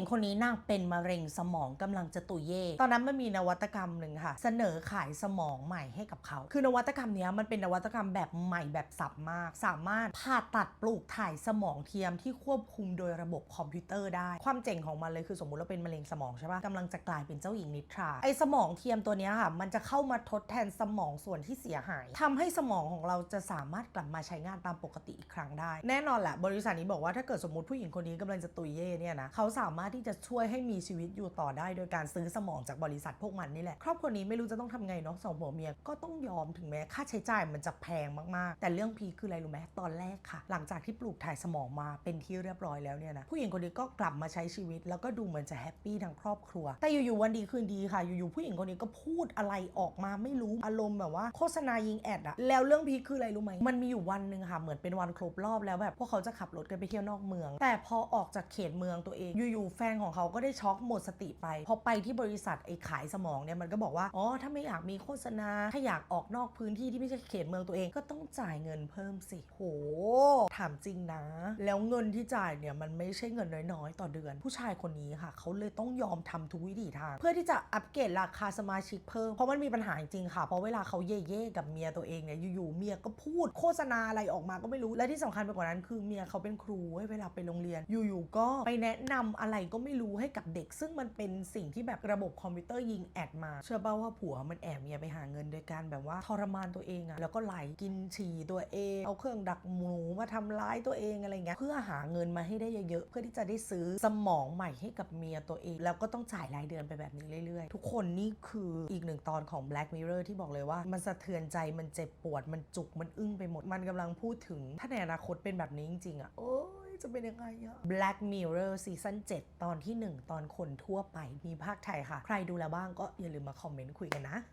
ญิงคนนี้นางเป็นมะเร็งสมองกำลังจะตุยเย่ ตอนนั้นมันมีนวัตกรรมหนึ่งค่ะ เสนอขายสมองใหม่ให้กับเขา คือนวัตกรรมนี้มันเป็นนวัตกรรมแบบใหม่แบบสับมาก สามารถผ่าตัดปลูกถ่ายสมองเทียมที่ควบคุมโดยระบบคอมพิวเตอร์ได้ ความเจ๋งของมันเลยคือสมมุติเราเป็นมะเร็งสมองใช่ปะกำลังจะกลายเป็นเจ้าหญิงนิทรา ไอ้สมองเทียมตัวนี้ค่ะ มันจะเข้ามาทดแทนสมองส่วนที่เสียหายทำให้สมองของเราจะสามารถกลับมาใช้งานตามปกติอีกครั้งได้ แน่นอนแหละบริษัทนี้บอกว่าถ้าเกิดสมมติผู้หญิงคนนี้กำลังจะตุยเย่เนี่ยนะเขาสามารถที่จะช่วยให้มีชีวิตอยู่ต่อได้ โดยการซื้อสมองจากบริษัทพวกมันนี่แหละ ครอบครัวนี้ไม่รู้จะต้องทำไงเนาะสองผัวเมียก็ต้องยอมถึงแม้ค่าใช้จ่ายมันจะแพงมากๆ แต่เรื่องพีคคืออะไรรู้ไหมตอนแรกค่ะ หลังจากที่ปลูกถ่ายสมองมาเป็นที่เรียบร้อยแล้วเนี่ยนะผู้หญิงคนนี้ก็กลับมาใช้ชีวิต แล้วก็ดูเหมือนจะแฮปปี้ทั้งครอบครัว แต่อยู่ๆวันดีคืนดีค่ะ อยู่ๆผู้หญิงคนนี้ก็พูดอะไรออกมาไม่รู้อารมณ์แบบว่าโฆษณายิงแอดอะแล้วเรื่องพีคคืออะไรรู้ไหมมันมีอยู่วันหนึ่งค่ะเหมือนเป็นวันครบรอบแล้วแบบพวกเขาจะขับรถกันไปเที่ยวนอกเมือง แต่พอออกจากเขตเมืองตัวเองอยู่ๆแฟนของเขาก็ได้ช็อกหมดสติไป พอไปที่บริษัทไอ้ขายสมองเนี่ยมันก็บอกว่า อ๋อ ถ้าไม่อยากมีโฆษณา ถ้าอยากออกนอกพื้นที่ที่ไม่ใช่เขตเมืองตัวเองก็ต้องจ่ายเงินเพิ่มสิ โห ถามจริงนะ แล้วเงินที่จ่ายเนี่ยมันไม่ใช่เงินน้อยๆ ต่อเดือน ผู้ชายคนนี้ค่ะเขาเลยต้องยอมทำทุกวิถีทาง เพื่อที่จะอัปเกรดราคาสมาชิกเพิ่มเพราะมันมีปัญหาจริงค่ะ เพราะเวลาเขาเย่ๆกับเมียตัวเองเนี่ยอยู่ๆเมียก็พูดโฆษณาอะไรออกมาก็ไม่รู้และที่สำคัญไปกว่านั้นคือเมียเขาเป็นครูเวลาไปโรงเรียน อยู่ๆก็ไปแนะนำอะไรก็ไม่รู้ให้กับเด็ก ซึ่งมันเป็นสิ่งที่แบบระบบคอมพิวเตอร์ยิงแอดมา เชื่อเปล่าว่าผัวมันแอบเมียไปหาเงินโดยการแบบว่าทรมานตัวเองอะแล้วก็ไหลกินฉี่ตัวเองเอาเครื่องดักหมูมาทำร้ายตัวเองอะไรเงี้ยเพื่อหาเงินมาให้ได้เยอะๆเพื่อที่จะได้ซื้อสมองใหม่ให้กับเมียตัวเอง แล้วก็ต้องจ่ายรายเดือนไปแบบนี้เรื่อยๆ ทุกคนนี่คืออีกหนึ่งตอนของ Black Mirror ที่บอกเลยว่า มันสะเทือนใจมันเจ็บปวดมันจุกมันอึ้งไปหมด มันกำลังพูดถึงถ้าในอนาคตเป็นแบบนี้จริงๆอะโอ้ยจะเป็นยังไงอะ Black Mirror ซีซั่น7ตอนที่ 1 ตอนคนทั่วไปมีภาคไทยค่ะ ใครดูแล้วบ้างก็อย่าลืมมาคอมเมนต์คุยกันนะ